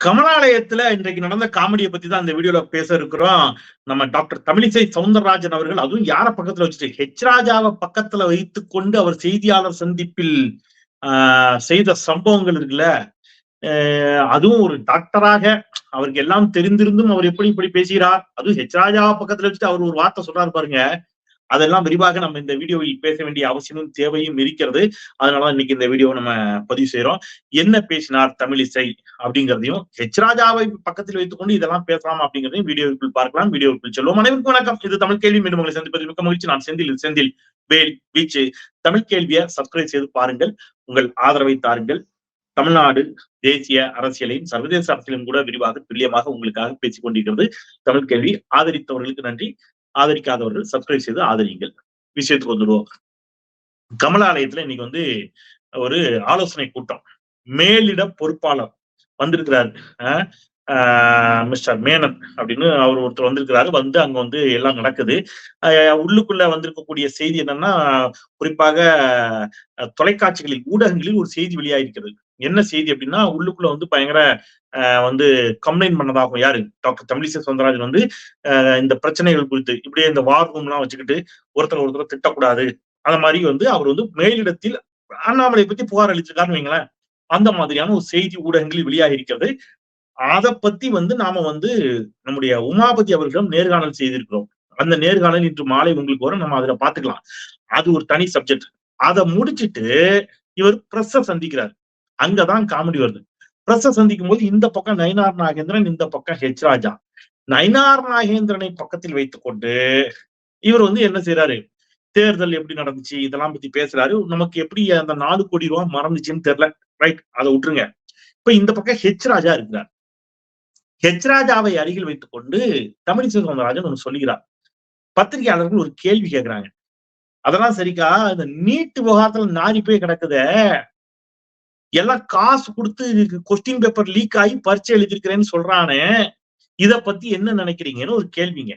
கமலாலயத்துல இன்றைக்கு நடந்த காமெடியை பத்தி தான் இந்த வீடியோல பேச இருக்கிறோம். நம்ம டாக்டர் தமிழிசை சவுந்தரராஜன் அவர்கள் அதுவும் யார பக்கத்துல வச்சுட்டு ஹெச் ராஜாவை பக்கத்துல வைத்து கொண்டு அவர் செய்தியாளர் சந்திப்பில் ஆஹ் செய்த சம்பவங்கள் இருக்குல்ல ஆஹ் அதுவும் ஒரு டாக்டராக அவருக்கு எல்லாம் தெரிந்திருந்தும் அவர் எப்படி இப்படி பேசுகிறார். அதுவும் ஹெச் ராஜாவை பக்கத்துல வச்சுட்டு அவர் ஒரு வார்த்தை சொல்றாரு பாருங்க. அதெல்லாம் விரிவாக நம்ம இந்த வீடியோவில் பேச வேண்டிய அவசியமும் தேவையும் இருக்கிறது. அதனால இன்னைக்கு இந்த வீடியோ நம்ம பதிவு செய்யறோம் என்ன பேசினார் தமிழிசை அப்படிங்கிறதையும் ஹெச் ராஜாவை பக்கத்தில் வைத்துக்கொண்டு இதெல்லாம் பேசலாம் அப்படிங்கிறதையும் வீடியோவுக்குள் பார்க்கலாம். வீடியோவுக்குள் செல்வோம். அனைவருக்கும் வணக்கம். இது தமிழ் கேள்வி. மீண்டும் உங்களை சந்திப்பது மிக்க மகிழ்ச்சி. நான் செந்தில். செந்தில். வேல் வீச்சு. தமிழ் கேள்வியை சப்ஸ்கிரைப் செய்து பாருங்கள். உங்கள் ஆதரவை தாருங்கள். தமிழ்நாடு தேசிய அரசியலையும் சர்வதேச அரசியலும் கூட விரிவாக துல்லியமாக உங்களுக்காக பேசிக் கொண்டிருக்கிறது தமிழ் கேள்வி. ஆதரித்தவர்களுக்கு நன்றி. ஆதரிக்காதவர்கள் சப்ஸ்கிரைப் செய்து ஆதரியுங்கள். விஷயத்துக்கு வந்துடுவோம். கமலாலயத்துல இன்னைக்கு வந்து ஒரு ஆலோசனை கூட்டம். மேலிட பொறுப்பாளர் வந்திருக்கிறாரு. மிஸ்டர் மேனன் அப்படின்னு அவர் ஒருத்தர் வந்திருக்கிறாரு. வந்து அங்க வந்து எல்லாம் நடக்குது. உள்ளுக்குள்ள வந்திருக்கக்கூடிய செய்தி என்னன்னா குறிப்பாக தொலைக்காட்சிகளில் ஊடகங்களில் ஒரு செய்தி வெளியாயிருக்கிறது என்ன செய்தி அப்படின்னா உள்ளுக்குள்ள வந்து பயங்கர வந்து கம்ப்ளைண்ட் பண்ணதாகும் யாரு? டாக்டர் தமிழிசை சவுந்தரராஜன் வந்து இந்த பிரச்சனைகள் குறித்து இப்படியே இந்த வார் ரூம் எல்லாம் வச்சுக்கிட்டு ஒருத்தர் ஒருத்தர் திட்டக்கூடாது. அந்த மாதிரி வந்து அவர் வந்து மேலிடத்தில் அண்ணாமலை பத்தி புகார் அளிச்சிருக்காருன்னு வைங்களேன். அந்த மாதிரியான ஒரு செய்தி ஊடகங்களில் வெளியாகி இருக்கிறது அதை பத்தி வந்து நாம வந்து நம்முடைய உமாபதி அவர்களிடம் நேர்காணல் செய்திருக்கிறோம். அந்த நேர்காணல் இன்று மாலை உங்களுக்கு வரும். நம்ம அதுல பாத்துக்கலாம் அது ஒரு தனி சப்ஜெக்ட் அதை முடிச்சிட்டு இவர் பிரஸ்ஸ சந்திக்கிறார். அங்கதான் காமெடி வருது. பிரஸ்ஸ சந்திக்கும் போது இந்த பக்கம் நயினார் நாகேந்திரன் இந்த பக்கம் ஹெச் ராஜா. நயினார் நாகேந்திரனை பக்கத்தில் வைத்துக் கொண்டு இவர் வந்து என்ன செய்யறாரு தேர்தல் எப்படி நடந்துச்சு? இதெல்லாம் பத்தி பேசுறாரு. நமக்கு எப்படி அந்த நாலு கோடி ரூபாய் மறந்துச்சுன்னு தெரியல. ரைட் அதை விட்டுருங்க. இப்ப இந்த பக்கம் ஹெச் ராஜா இருக்கிறார். ஹெச் ராஜாவை அருகில் வைத்துக் கொண்டு தமிழிசை சவுந்தரராஜன் ஒன்று சொல்லுகிறார். பத்திரிகையாளர்கள் ஒரு கேள்வி கேட்கிறாங்க அதெல்லாம் சரிக்கா? இந்த நீட்டு விவகாரத்துல நாரி போய் கிடக்குத. எல்லாம் காசு கொடுத்து கொஸ்டின் பேப்பர் லீக் ஆகி பரீட்சை எழுதிருக்கிறேன்னு சொல்றானே இத பத்தி என்ன நினைக்கிறீங்கன்னு ஒரு கேள்விங்க.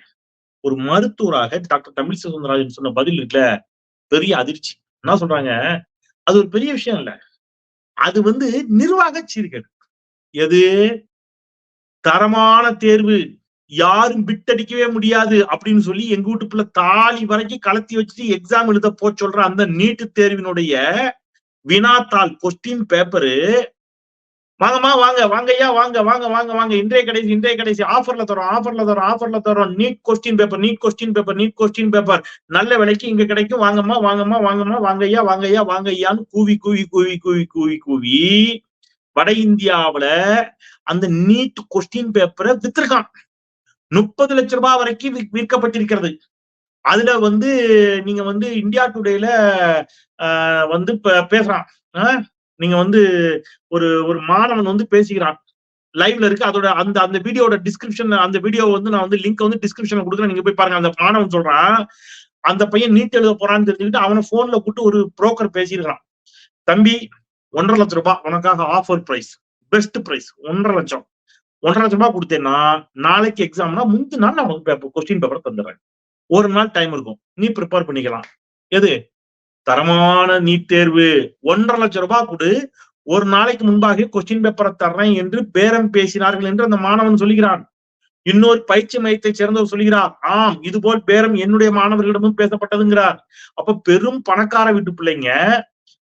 ஒரு மருத்துவராக டாக்டர் தமிழிசை சுந்தரராஜன் சொன்ன பதில் இருக்குல்ல பெரிய அதிர்ச்சி. என்ன சொல்றாங்க? அது ஒரு பெரிய விஷயம் இல்ல. அது வந்து நிர்வாக சீர்கேடு எது? தரமான தேர்வு. யாரும் பிட்டடிக்கவே முடியாது அப்படின்னு சொல்லி எங்க வீட்டுக்குள்ள தாலி வரைக்கும் கலத்தி வச்சுட்டு எக்ஸாம் எழுத போ சொல்ற அந்த நீட்டு தேர்வினுடைய வினாத்தாள் கொஸ்டின் பேப்பரு வாங்கம்மா வாங்க வாங்கய்யா வாங்க வாங்க வாங்க வாங்க இன்றைய கடைசி இன்றைய கடைசி ஆஃபர்ல தரோம் ஆஃபர்ல தரோம் ஆஃபர்ல தரோம் NEET question paper NEET question paper NEET question paper நல்ல விலைக்கு இங்க கிடைக்கும். வாங்கம்மா வாங்கம்மா வாங்கம்மா வாங்கய்யா வாங்கய்யா வாங்கய்யான்னு கூவி கூவி கூவி கூவி கூவி கூவி வட இந்தியாவுல அந்த நீட் கொஸ்டின் பேப்பரை வித்திருக்கான். முப்பது லட்ச ரூபாய் வரைக்கும் விற்கப்பட்டிருக்கிறது. அதுல வந்து நீங்க வந்து இந்தியா டுடேல வந்து பேசுறான். நீங்க வந்து ஒரு ஒரு மாணவன் வந்து பேசிக்கிறான். லைவ்ல இருக்கு. அதோட அந்த அந்த வீடியோட டிஸ்கிரிப்ஷன் அந்த வீடியோ வந்து நான் வந்து லிங்க் வந்து டிஸ்கிரிப்ஷன்ல கொடுக்குறேன். நீங்க போய் பாருங்க. அந்த மாணவன் சொல்றான் அந்த பையன் நீட் எழுத போறான்னு தெரிஞ்சுக்கிட்டு அவனை போன்ல கூட்டு ஒரு புரோக்கர் பேசியிருக்கான் தம்பி ஒன்றரை லட்சம் ரூபாய் உனக்காக ஆஃபர் பிரைஸ் பெஸ்ட் பிரைஸ் ஒன்றரை லட்சம். ஒன்றரை லட்சம் ரூபாய் கொடுத்தேன்னா நாளைக்கு எக்ஸாம்னா முந்தின நாள் நான் உனக்கு கொஸ்டின் பேப்பர் தந்துடுறேன். ஒரு நாள் டைம் இருக்கும். நீ ப்ரிப்பேர் பண்ணிக்கலாம். எது? தரமான நீட் தேர்வு. ஒன்றரை லட்சம் ரூபாய் கொடு. ஒரு நாளைக்கு முன்பாக கொஸ்டின் பேப்பரை தர்றேன் என்று பேரம் பேசினார்கள் என்று அந்த மாணவன் சொல்லுகிறான். இன்னொரு பயிற்சி மையத்தை சேர்ந்தவர் சொல்கிறார் ஆம் இது போல் பேரம் என்னுடைய மாணவர்களிடமும் பேசப்பட்டதுங்கிறார். அப்ப பெரும் பணக்கார வீட்டு பிள்ளைங்க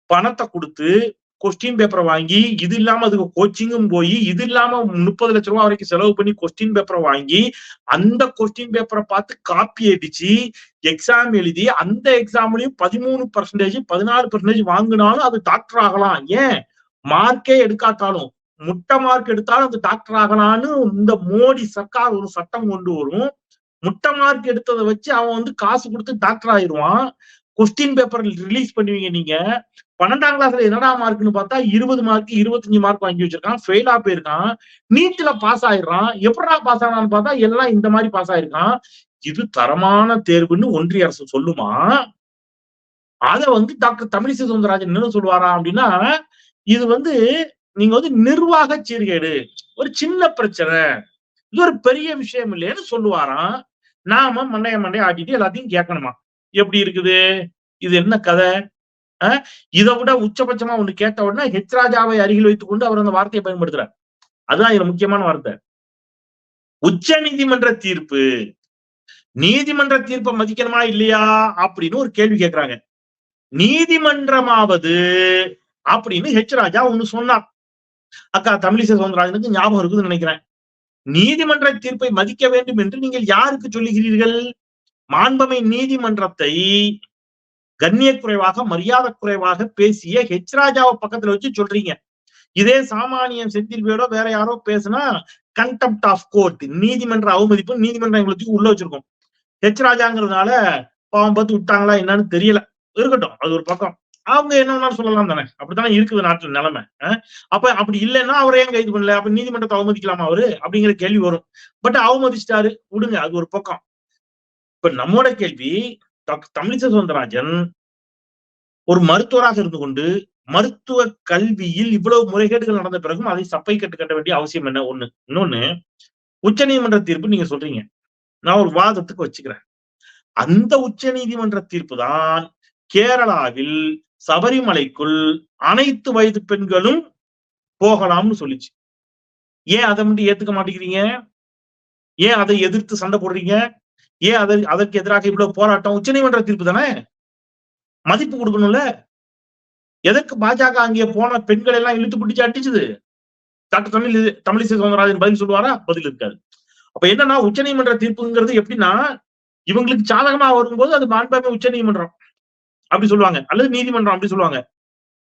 பணத்தை கொடுத்து கொஸ்டின் பேப்பரை வாங்கி இது இல்லாம அதுக்கு கோச்சிங்கும் போய் இது இல்லாம முப்பது லட்ச ரூபாய் வரைக்கும் செலவு பண்ணி கொஸ்டின் பேப்பரை வாங்கி அந்த கொஸ்டின் பேப்பரை பார்த்து காப்பி அடிச்சு எக்ஸாம் எழுதி அந்த எக்ஸாம்லயும் பதிமூணு பர்சன்டேஜ் பதினாறு பர்சன்டேஜ் வாங்கினாலும் அது டாக்டர் ஆகலாம். ஏன்? மார்க்கே எடுக்காட்டாலும். முட்டை மார்க் எடுத்தாலும் அது டாக்டர் ஆகலாம்னு இந்த மோடி சர்க்கார் ஒரு சட்டம் கொண்டு வரும். முட்டை மார்க் எடுத்ததை வச்சு அவன் வந்து காசு கொடுத்து டாக்டர் ஆயிடுவான். கொஸ்டின் பேப்பர் ரிலீஸ் பண்ணுவீங்க நீங்க. பன்னெண்டாம் கிளாஸ்ல என்னடா மார்க்னு பார்த்தா இருபது மார்க் இருபத்தஞ்சு மார்க் வாங்கி வச்சிருக்கான். ஃபெயிலா போயிருக்கான். நீட்ல பாஸ் ஆயிடுறான். எப்படா பாஸ் ஆனான்னு பார்த்தா எல்லாம் இந்த மாதிரி பாஸ் ஆயிருக்கான். இது தரமான தேர்வுன்னு ஒன்றிய அரசு சொல்லுமா? அத வந்து டாக்டர் தமிழிசை சவுந்தரராஜன் என்ன சொல்லுவாரா அப்படின்னா இது வந்து நீங்க வந்து நிர்வாக சீர்கேடு. ஒரு சின்ன பிரச்சனை. இது ஒரு பெரிய விஷயம் இல்லைன்னு சொல்லுவாராம். நாம மண்டைய மண்டைய ஆட்டிட்டு எல்லாத்தையும் கேட்கணுமா? எப்படி இருக்குது? இது என்ன கதை? இதை விட உச்சபட்சமா ஒண்ணு கேட்ட உடனே ஹெச் ராஜாவை அருகில் வைத்துக் கொண்டு அவர் அந்த வார்த்தையை பயன்படுத்துறார். அதுதான் இதுல முக்கியமான வார்த்தை. உச்ச நீதிமன்ற தீர்ப்பு. நீதிமன்ற தீர்ப்பை மதிக்கணுமா இல்லையா அப்படின்னு ஒரு கேள்வி கேட்கிறாங்க நீதிமன்றமாவது அப்படின்னு ஹெச் ராஜா ஒண்ணு சொன்னார். அக்கா தமிழிசை சவுந்தரராஜனுக்கு ஞாபகம் இருக்குதுன்னு நினைக்கிறேன். நீதிமன்ற தீர்ப்பை மதிக்க வேண்டும் என்று நீங்கள் யாருக்கு சொல்லுகிறீர்கள்? மாண்பமை நீதிமன்றத்தை கண்ணிய குறைவாக மரியாதை குறைவாக பேசிய ஹெச் ராஜாவை பக்கத்துல வச்சு சொல்றீங்க. இதே சாமானியம் செந்தில்வேடோ வேற யாரோ பேசுனா கண்டெப்ட் ஆஃப் கோர்ட் நீதிமன்ற அவமதிப்பு நீதிமன்றம் எங்களுக்கு உள்ள வச்சிருக்கோம். ஹெச் ராஜாங்கிறதுனால பாவம் பார்த்து விட்டாங்களா என்னன்னு தெரியல. இருக்கட்டும் அது ஒரு பக்கம். அவங்க என்ன வேணாலும் சொல்லலாம் தானே. அப்படித்தானே இருக்குது நாட்டுல நிலைமை அப்ப அப்படி இல்லைன்னா அவரை ஏன் கைது பண்ணல? அப்ப நீதிமன்றத்தை அவமதிக்கலாமா அவரு? அப்படிங்கிற கேள்வி வரும். பட் அவமதிச்சிட்டாரு. விடுங்க அது ஒரு பக்கம். இப்ப நம்மோட கேள்வி தமிழிசை சவுந்தரராஜன் ஒரு மருத்துவராக இருந்து கொண்டு மருத்துவ கல்வியில் இவ்வளவு முறைகேடுகள் நடந்த பிறகும் அதை சப்பை கட்டு கட்ட வேண்டிய அவசியம் என்ன? ஒண்ணு. இன்னொன்னு உச்ச நீதிமன்ற தீர்ப்பு நீங்க சொல்றீங்க. நான் ஒரு வாதத்துக்கு வச்சுக்கிறேன். அந்த உச்ச நீதிமன்ற தீர்ப்பு தான் கேரளாவில் சபரிமலைக்குள் அனைத்து வயது பெண்களும் போகலாம்னு சொல்லிச்சு. ஏன் அதை மட்டும் ஏத்துக்க மாட்டேங்கிறீங்க? ஏன் அதை எதிர்த்து சண்டை போடுறீங்க? ஏன் அதற்கு அதற்கு எதிராக இவ்வளவு போராட்டம்? உச்ச நீதிமன்ற தீர்ப்பு தானே? மதிப்பு கொடுக்கணும்ல. எதற்கு பாஜக அங்கே போன பெண்கள் எல்லாம் இழுத்து பிடிச்சு அடிச்சுது? டாக்டர் தமிழ் தமிழிசை சவுந்தரராஜன் பதில் சொல்லுவாரா? பதில் இருக்காது. அப்ப என்னன்னா உச்ச நீதிமன்ற தீர்ப்புங்கிறது எப்படின்னா இவங்களுக்கு சாதகமா வரும்போது அது மாண்பாமை உச்ச நீதிமன்றம். அப்படி சொல்லுவாங்க. அல்லது நீதிமன்றம் அப்படி சொல்லுவாங்க.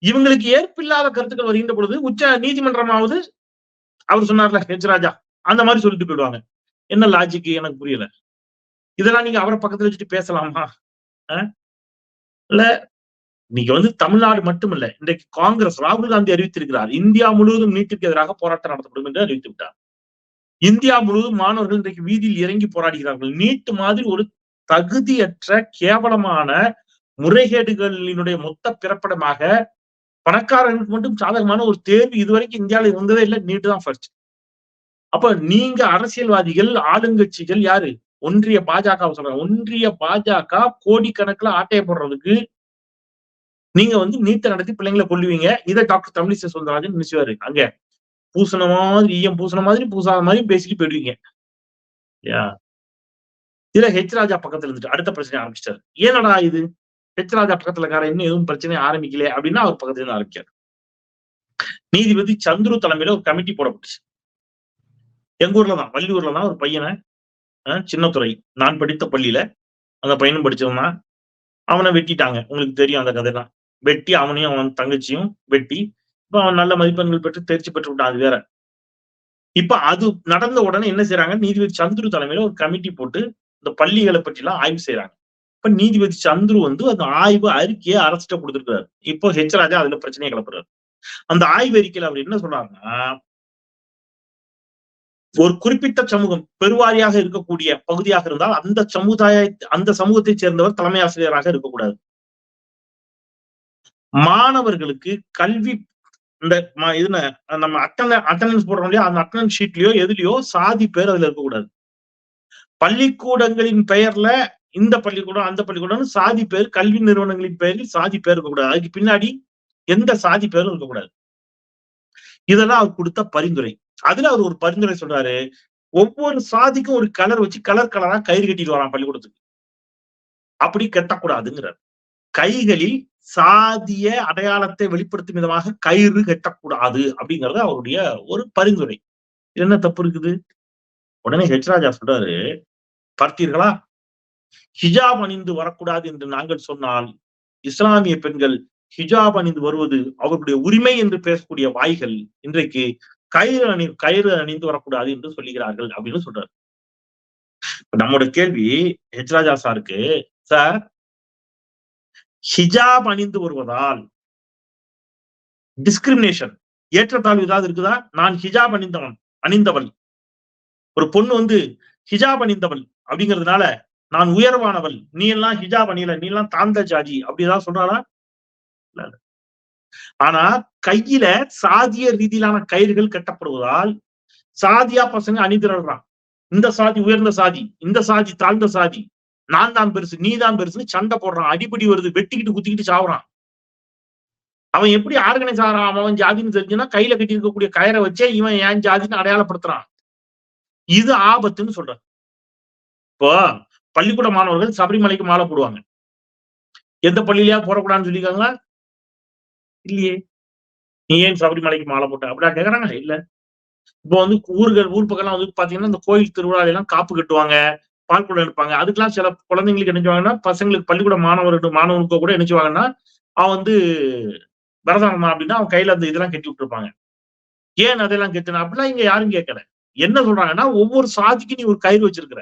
இவங்களுக்கு ஏற்பில்லாத கருத்துக்கள் வருகின்ற பொழுது உச்ச நீதிமன்றமாவது அவர் சொன்னார்ல ஹெச் ராஜா. அந்த மாதிரி சொல்லிட்டு போயிடுவாங்க. என்ன லாஜிக் எனக்கு புரியல. இதெல்லாம் நீங்க அவரை பக்கத்துல வச்சுட்டு பேசலாமா? இல்ல நீங்க வந்து தமிழ்நாடு மட்டுமல்ல இன்றைக்கு காங்கிரஸ் ராகுல் காந்தி அறிவித்திருக்கிறார். இந்தியா முழுவதும் நீட்டிற்கு எதிராக போராட்டம் நடத்தப்படும் என்று அறிவித்து விட்டார். இந்தியா முழுவதும் மாணவர்கள் இன்றைக்கு வீதியில் இறங்கி போராடுகிறார்கள். நீட்டு மாதிரி ஒரு தகுதியற்ற கேவலமான முறைகேடுகளினுடைய மொத்த பிறப்படமாக பணக்காரர்களுக்கு மட்டும் சாதகமான ஒரு தேர்வு இதுவரைக்கும் இந்தியாவில் இருந்ததே இல்லை நீட்டு தான் ஃபர்ஸ்ட் அப்ப நீங்க அரசியல்வாதிகள் ஆளுங்கட்சிகள் யாரு? ஒன்றிய பாஜக சொல்றாங்க. ஒன்றிய பாஜக கோடிக்கணக்குல ஆட்டைய போடுறதுக்கு நீங்க வந்து நீட்டை நடத்தி பிள்ளைங்களை கொல்லுவீங்க. இதை டாக்டர் தமிழிசை சுந்தரராஜன் நினைச்சுவாரு. அங்க பூசண மாதிரி ஈயம் பூசண மாதிரி பூசாத மாதிரி பேசிட்டு போயிடுவீங்க. யா இதுல ஹெச் ராஜா பக்கத்துல இருந்துட்டு அடுத்த பிரச்சனை ஆரம்பிச்சிட்டாரு. ஏனடா இது? ஹெச் ராஜா பக்கத்துல கார இன்னும் எதுவும் பிரச்சனை ஆரம்பிக்கல அப்படின்னா அவர் பக்கத்துல இருந்து ஆரம்பிச்சாரு நீதிபதி சந்துரு தலைமையில ஒரு கமிட்டி போடப்பட்டுச்சு. எங்க ஊர்ல தான் வள்ளியூர்ல தான் ஒரு பையனை சின்னத்துறை நான் படித்த பள்ளியில அந்த பையனும் படிச்சவனா அவனை வெட்டிட்டாங்க. உங்களுக்கு தெரியும் அந்த கதைலாம் வெட்டி அவனையும் அவன் தங்கச்சியும் வெட்டி இப்ப அவன் நல்ல மதிப்பெண்கள் பெற்று தேர்ச்சி பெற்று விட்டான். அது வேற. இப்ப அது நடந்த உடனே என்ன செய்யறாங்க நீதிபதி சந்துரு தலைமையில ஒரு கமிட்டி போட்டு இந்த பள்ளிகளை பற்றி எல்லாம் ஆய்வு செய்யறாங்க இப்ப நீதிபதி சந்துரு வந்து அந்த ஆய்வு அறிக்கையை அரசிட்ட கொடுத்துருக்காரு இப்போ ஹெச் ராஜா அதுல பிரச்சனையை கிளப்புறாரு. அந்த ஆய்வு அறிக்கையில அவர் என்ன சொல்றாருன்னா ஒரு குறிப்பிட்ட சமூகம் பெருவாரியாக இருக்கக்கூடிய பகுதியாக இருந்தால் அந்த சமுதாய அந்த சமூகத்தை சேர்ந்தவர் தலைமை ஆசிரியராக இருக்கக்கூடாது. மாணவர்களுக்கு கல்வி இந்த இதுல நம்ம அட்டன அட்டண்டன்ஸ் போடுறோம் இல்லையா அந்த அட்டண்டன்ஸ் ஷீட்லயோ எதுலயோ சாதி பேர் அதுல இருக்கக்கூடாது. பள்ளிக்கூடங்களின் பெயர்ல இந்த பள்ளிக்கூடம் அந்த பள்ளிக்கூடம் சாதி பேர் கல்வி நிறுவனங்களின் பெயரில் சாதி பேர் இருக்கக்கூடாது. அதுக்கு பின்னாடி எந்த சாதி பேரும் இருக்கக்கூடாது. இதெல்லாம் அவர் கொடுத்த பரிந்துரை. அதுல அவர் ஒரு பரிந்துரை சொல்றாரு ஒவ்வொரு சாதிக்கும் ஒரு கலர் வச்சு கலர் கலரா கயிறு கட்டிட்டு வரான் பள்ளிக்கூடத்துக்கு. அப்படி கட்டக்கூடாதுங்கிறார். கைகளில் சாதிய அடையாளத்தை வெளிப்படுத்தும் விதமாக கயிறு கட்டக்கூடாது அப்படிங்கறது அவருடைய ஒரு பரிந்துரை. என்ன தப்பு இருக்குது? உடனே ஹெச் ராஜா சொல்றாரு பார்த்தீர்களா? ஹிஜாப் அணிந்து வரக்கூடாது என்று நாங்கள் சொன்னால் இஸ்லாமிய பெண்கள் ஹிஜாப் அணிந்து வருவது அவருடைய உரிமை என்று பேசக்கூடிய வாய்கள் இன்றைக்கு கயிறு அணி கயிறு அணிந்து வரக்கூடாது என்று சொல்லுகிறார்கள் அப்படின்னு சொல்றாரு. நம்மோட கேள்வி ஹெச் ராஜா சாருக்கு சார் ஹிஜாப் அணிந்து வருவதால் டிஸ்கிரிமினேஷன் ஏற்றத்தாழ்வு ஏதாவது இருக்குதா? நான் ஹிஜாப் அணிந்தவன் அணிந்தவள். ஒரு பொண்ணு வந்து ஹிஜாப் அணிந்தவள் அப்படிங்கிறதுனால நான் உயர்வானவள் நீ எல்லாம் ஹிஜாப் அணியல நீ எல்லாம் தாழ்ந்த ஜாதி அப்படிதான் சொல்றாளா ஆனா கையில சாதிய ரீதியிலான கயிறுகள் கட்டப்படுவதால் சாதியா பசங்க அணிதிரடுறான் இந்த சாதி உயர்ந்த சாதி இந்த சாதி தாழ்ந்த சாதி நான் தான் பெருசு நீ தான் பெருசுன்னு சண்டை போடுறான். அடிப்படி வருது வெட்டிக்கிட்டு குத்திக்கிட்டு சாவுறான். அவன் எப்படி ஆர்கனைஸ் ஆகிறான் அவன் ஜாதின்னு தெரிஞ்சுன்னா கையில கட்டி இருக்கக்கூடிய கயரை வச்சே இவன் ஏன் ஜாதின்னு அடையாளப்படுத்துறான். இது ஆபத்துன்னு சொல்றான் இப்போ பள்ளிக்கூட மாணவர்கள் சபரிமலைக்கு மாலை போடுவாங்க. எந்த பள்ளியிலயா போடக்கூடாதுன்னு சொல்லியிருக்காங்களா? இல்லையே? நீ ஏன் சபரிமலைக்கு மாலை போட்ட? அப்படியா கேக்குறாங்க. இல்ல. இப்போ வந்து ஊர்கள் ஊர் பக்கம்லாம் வந்து பாத்தீங்கன்னா இந்த கோயில் திருவிழால எல்லாம் காப்பு கட்டுவாங்க பால்குடம் எடுப்பாங்க. அதுக்கெல்லாம் சில குழந்தைங்களுக்கு என்ன பசங்களுக்கு பள்ளிக்கூட மாணவர்கள் மாணவனுக்கு கூட நினைச்சுவாங்கன்னா அவன் வந்து விரதம் அப்படின்னா அவன் கையில அந்த இதெல்லாம் கட்டி விட்டுருப்பாங்க. ஏன் அதெல்லாம் கெட்டுனா? அப்படிலாம் இங்க யாரும் கேட்கல என்ன சொல்றாங்கன்னா ஒவ்வொரு சாதிக்கு நீ ஒரு கயிறு வச்சிருக்கிற.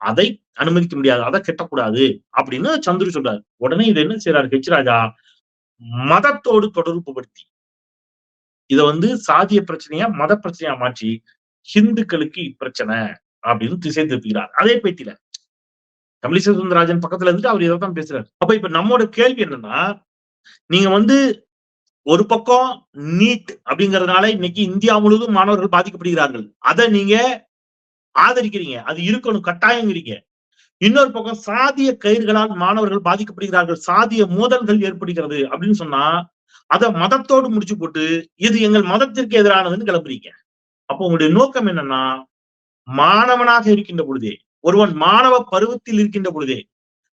அதை அனுமதிக்க முடியாது. அதை கெட்டக்கூடாது அப்படின்னு சந்துரு சொல்றாரு. உடனே இது என்ன செய்யறாரு ஹெச் ராஜா மதத்தோடு தொடர்பு படுத்தி. இதை வந்து சாதிய பிரச்சனையா மத பிரச்சனையா மாற்றி ஹிந்துக்களுக்கு இப்பிரச்சனை அப்படின்னு திசை திருப்புகிறார். அதே பேட்டியில தமிழிசை சுந்தரராஜன் பக்கத்துல இருந்துட்டு அவர் இதைத்தான் பேசுறாரு. அப்ப இப்ப நம்மோட கேள்வி என்னன்னா நீங்க வந்து ஒரு பக்கம் நீட் அப்படிங்கறதுனால இன்னைக்கு இந்தியா முழுவதும் மாணவர்கள் பாதிக்கப்படுகிறார்கள். அதை நீங்க ஆதரிக்கிறீங்க. அது இருக்கணும். கட்டாயங்கிறீங்க இன்னொரு பக்கம் சாதிய கயிறுகளால் மாணவர்கள் பாதிக்கப்படுகிறார்கள் சாதிய மோதல்கள் ஏற்படுகிறது அப்படின்னு சொன்னா அதை மதத்தோடு முடிச்சு போட்டு இது எங்கள் மதத்திற்கு எதிரானதுன்னு கிளம்புறீங்க. அப்போ உங்களுடைய நோக்கம் என்னன்னா மாணவனாக இருக்கின்ற பொழுதே ஒருவன் மாணவ பருவத்தில் இருக்கின்ற பொழுதே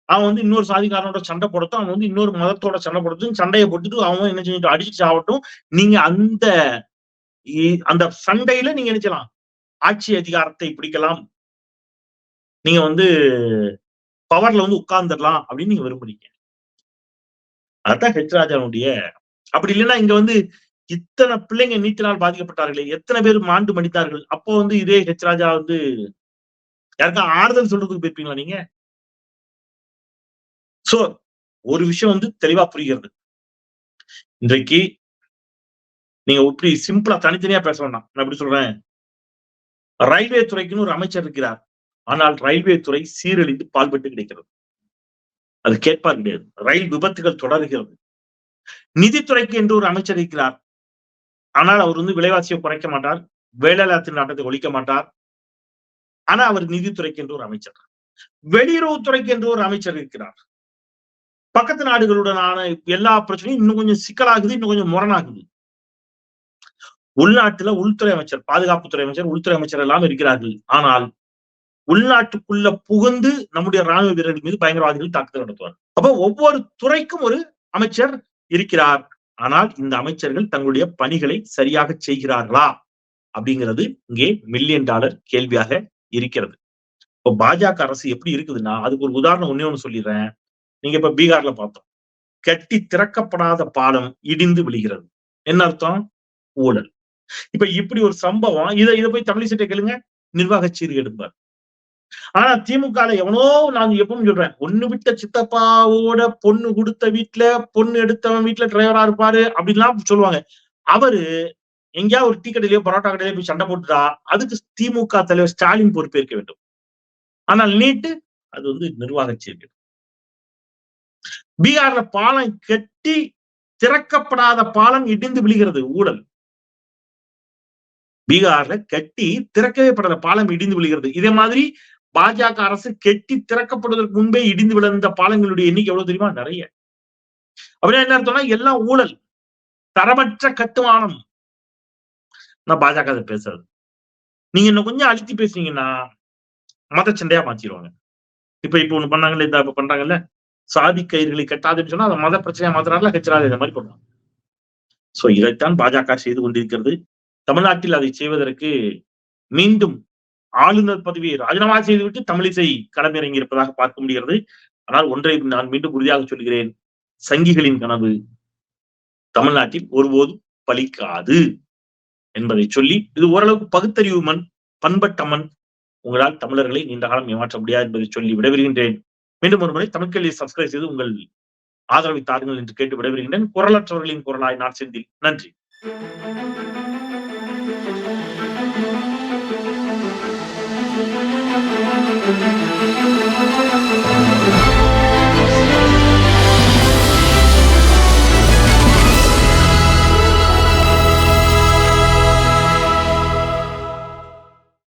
அவன் வந்து இன்னொரு சாதிக்காரனோட சண்டை போடட்டும் அவன் வந்து இன்னொரு மதத்தோட சண்டை போடட்டும் சண்டையை போட்டுட்டு அவன் என்ன செஞ்சுட்டு அடிச்சு சாவட்டும். நீங்க அந்த அந்த சண்டையில நீங்க நினைச்சலாம் ஆட்சி அதிகாரத்தை பிடிக்கலாம் நீங்க வந்து பவர்ல வந்து உட்கார்ந்துடலாம் அப்படின்னு நீங்க விரும்புறீங்க. அதான் ஹெச் ராஜாவுடைய அப்படி இல்லைன்னா இங்க வந்து இத்தனை பிள்ளைங்க நீச்சலால் பாதிக்கப்பட்டார்களே எத்தனை பேர் மாண்டு மடித்தார்கள்? அப்போ வந்து இதே ஹெச் ராஜா வந்து யாருக்கா ஆறுதல் சொல்றதுக்கு போயிருப்பீங்களா நீங்க? சோ ஒரு விஷயம் வந்து தெளிவா புரிகிறது. இன்றைக்கு நீங்க இப்படி சிம்பிளா தனித்தனியா பேச வேண்டாம். நான் எப்படி சொல்றேன்? ரயில்வே துறைக்குன்னு ஒரு அமைச்சர் இருக்கிறார். ஆனால் ரயில்வே துறை சீரழிந்து பால்பட்டு கிடைக்கிறது. அது கேட்பார் கிடையாது. ரயில் விபத்துகள் தொடர்கிறது. நிதித்துறைக்கு என்று ஒரு அமைச்சர் இருக்கிறார். ஆனால் அவர் வந்து விலைவாசியை குறைக்க மாட்டார். வேலையில்லா திண்டாட்டத்தை ஒழிக்க மாட்டார். ஆனா அவர் நிதித்துறைக்கு என்று ஒரு அமைச்சர். வெளியுறவுத்துறைக்கு என்று ஒரு அமைச்சர் இருக்கிறார். பக்கத்து நாடுகளுடனான எல்லா பிரச்சனையும் இன்னும் கொஞ்சம் சிக்கலாகுது இன்னும் கொஞ்சம் முரணாகுது. உள்நாட்டுல உள்துறை அமைச்சர் பாதுகாப்புத்துறை அமைச்சர் உள்துறை அமைச்சர் எல்லாம் இருக்கிறார்கள். ஆனால் உள்நாட்டுக்குள்ள புகுந்து நம்முடைய ராணுவ வீரர்கள் மீது பயங்கரவாதிகள் தாக்குதல் நடத்துவார். அப்போ ஒவ்வொரு துறைக்கும் ஒரு அமைச்சர் இருக்கிறார். ஆனால் இந்த அமைச்சர்கள் தங்களுடைய பணிகளை சரியாக செய்கிறார்களா? அப்படிங்கிறது இங்கே மில்லியன் டாலர் கேள்வியாக இருக்கிறது. இப்போ பாஜக அரசு எப்படி இருக்குதுன்னா அதுக்கு ஒரு உதாரணம் ஒன்னே ஒண்ணு சொல்லிடுறேன். நீங்க இப்ப பீகார்ல பார்த்தோம். கட்டி திறக்கப்படாத பாலம் இடிந்து விழுகிறது. என்ன அர்த்தம்? ஊழல். இப்ப இப்படி ஒரு சம்பவம் இதை இதை போய் தமிழிசைட்ட கேளுங்க. நிர்வாக சீர்கெடுப்பார் ஆனா திமுக எவனோ நான் எப்பவும் சொல்றேன் ஒண்ணு விட்ட சித்தப்பாவோட பொண்ணு கொடுத்த வீட்டுல பொண்ணு எடுத்தவன் வீட்டுல டிரைவரா இருப்பாரு அப்படின்லாம் சொல்லுவாங்க. அவரு எங்கேயா ஒரு டீ கடையிலயோ பரோட்டா கடையிலயோ போய் சண்டை போட்டுட்டா அதுக்கு திமுக தலைவர் ஸ்டாலின் பொறுப்பேற்க வேண்டும். ஆனால் நீட்டு அது வந்து நிர்வாக சீர்கேடு பீகார்ல பாலம் கட்டி திறக்கப்படாத பாலம் இடிந்து விழுகிறது ஊழல். பீகார்ல கட்டி திறக்கவே படாத பாலம் இடிந்து விழுகிறது. இதே மாதிரி பாஜக அரசு கெட்டி திறக்கப்படுவதற்கு முன்பே இடிந்து விழுந்த பாலங்களுடைய எண்ணிக்கை எவ்வளவு தெரியுமா? நிறைய. அப்படின்னா என்ன அர்த்தம்னா எல்லாம் ஊழல். தரமற்ற கட்டுமானம். நான் பாஜக அதை பேசுறது. நீங்க இன்னும் கொஞ்சம் அழுத்தி பேசுனீங்கன்னா மத சண்டையா மாத்திடுவாங்க இப்ப இப்ப ஒண்ணு பண்ணாங்கல்ல இந்த இப்ப பண்றாங்கல்ல சாதி கயிறுகளை கட்டாதுன்னு சொன்னா அதை மத பிரச்சனையா மாத்தினால கட்சிராது இந்த மாதிரி பண்ணுவாங்க. சோ இதைத்தான் பாஜக செய்து கொண்டிருக்கிறது. தமிழ்நாட்டில் அதை செய்வதற்கு மீண்டும் ஆளுநர் பதவியை ராஜினாமா செய்துவிட்டு தமிழிசை களமிறங்கி இருப்பதாக பார்க்க முடிகிறது. ஆனால் ஒன்றை நான் மீண்டும் உறுதியாக சொல்கிறேன். சங்கிகளின் கனவு தமிழ்நாட்டில் ஒருபோதும் பலிக்காது என்பதை சொல்லி இது ஓரளவுக்கு பகுத்தறிவு மண் பண்பட்டமன் உங்களால் தமிழர்களை நீண்ட காலம் ஏமாற்ற முடியாது என்பதை சொல்லி விடைபெறுகின்றேன். மீண்டும் ஒரு முறை தமிழ்கல்வியை சப்ஸ்கிரைப் செய்து உங்கள் ஆதரவை தாருங்கள் என்று கேட்டு விடைபெறுகின்றேன். குரலற்றவர்களின் குரலாய் நான் செந்தில். நன்றி. Thank you.